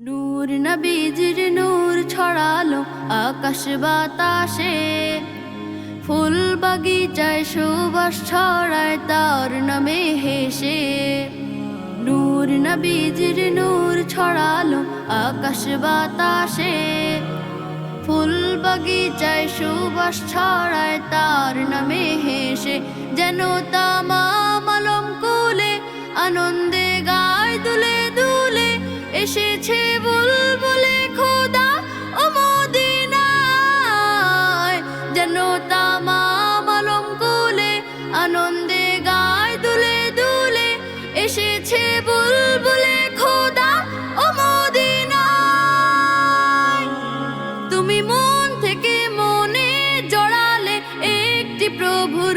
নূর নবীজির নূর ছড়ালো আকাশ বাতাসে। ফুল বাগিচায় সুবাস ছড়ায় তার নামে হেসে। নূর নবীজির নূর ছড়ালো আকাশ বাতাসে। ফুল বাগিচায় সুবাস ছড়ায় তার নামে হেসে। যেন তামাম আলম কুলে আনন্দে আলম কুলে আনন্দে গায় দুলে দুলে, এসেছে বুলবুলে খোদা ও তুমি মন থেকে মনে জড়ালে একটি প্রভুর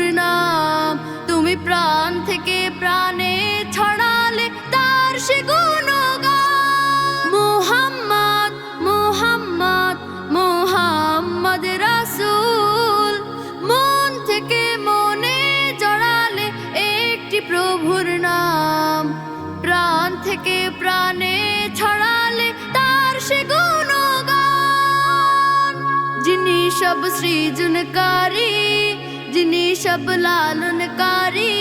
প্রাণে ছড়ালে তার সে গুণগান। যিনি সব সৃজনকারী, যিনি সব লালনকারী,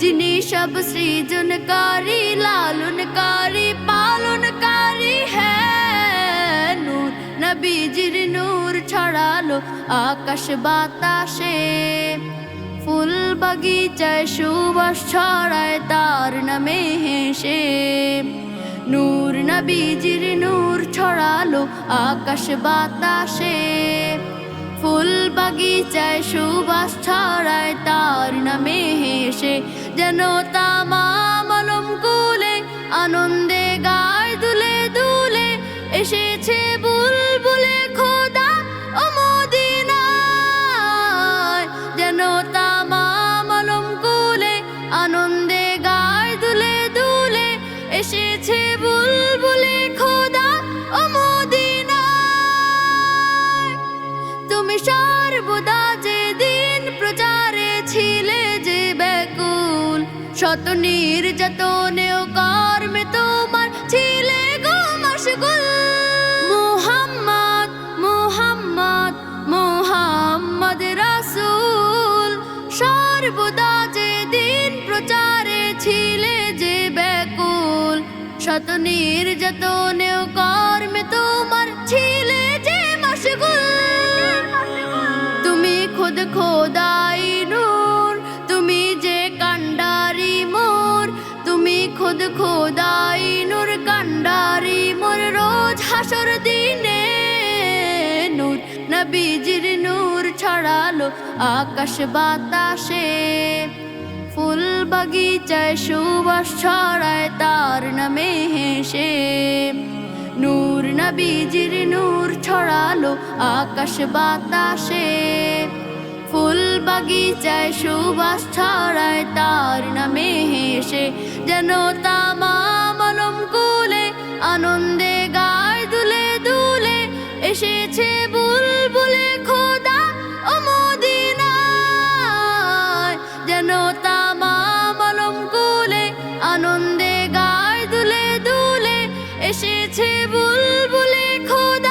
যিনি সব সৃজনকারী, লালনকারী, পালনকারী হ্যাঁ নূর নবীজির নূর ছড়ালো আকাশ বাতাসে। ফুল বাগিচায় সুবাস ছড়ায় তার নামে হেসে। নূর নবীজির নূর ছড়ালো আকাশ বাতাসে। ফুল বাগিচায় সুবাস ছড়ায় তার নামে হেসে। যেন তামাম কুলে আনন্দে গায় দুলে দুলে এসেছে শত নির্যাতনেও কর্মে তোমার ছিলে গো মশগুল মুহাম্মদ মুহাম্মদ মুহাম্মদ রাসূল। সর্বদা যে দিন প্রচারে ছিলে যে ব্যাকুল। শত নির্যাতনেও কর্মে তোমার ছিলে যে মশগুল তুমি খুদ খোদাই তুমি খোদাই নূর কান্ডারি, মোর রোজ হাসর দিনে নূর, নবীজির নূর ছড়ালো আকাশ বাতাসে। ফুল বাগিচায় সুবাস ছড়ায় তার নামে হেসে। নূর, নবীজির নূর ছড়ালো আকাশ বাতাসে। ফুল বাগিচায় সুবাস ছড়ায় তার নামে হেসে, যেন তামা মলম কুলে আনন্দে গায় দুলে দুলে এসেছে বুলবুলে খোদা ও মদিনায়। যেন তামা মলম কুলে আনন্দে গায় দুলে দুলে এসেছে বুলবুলে খোদা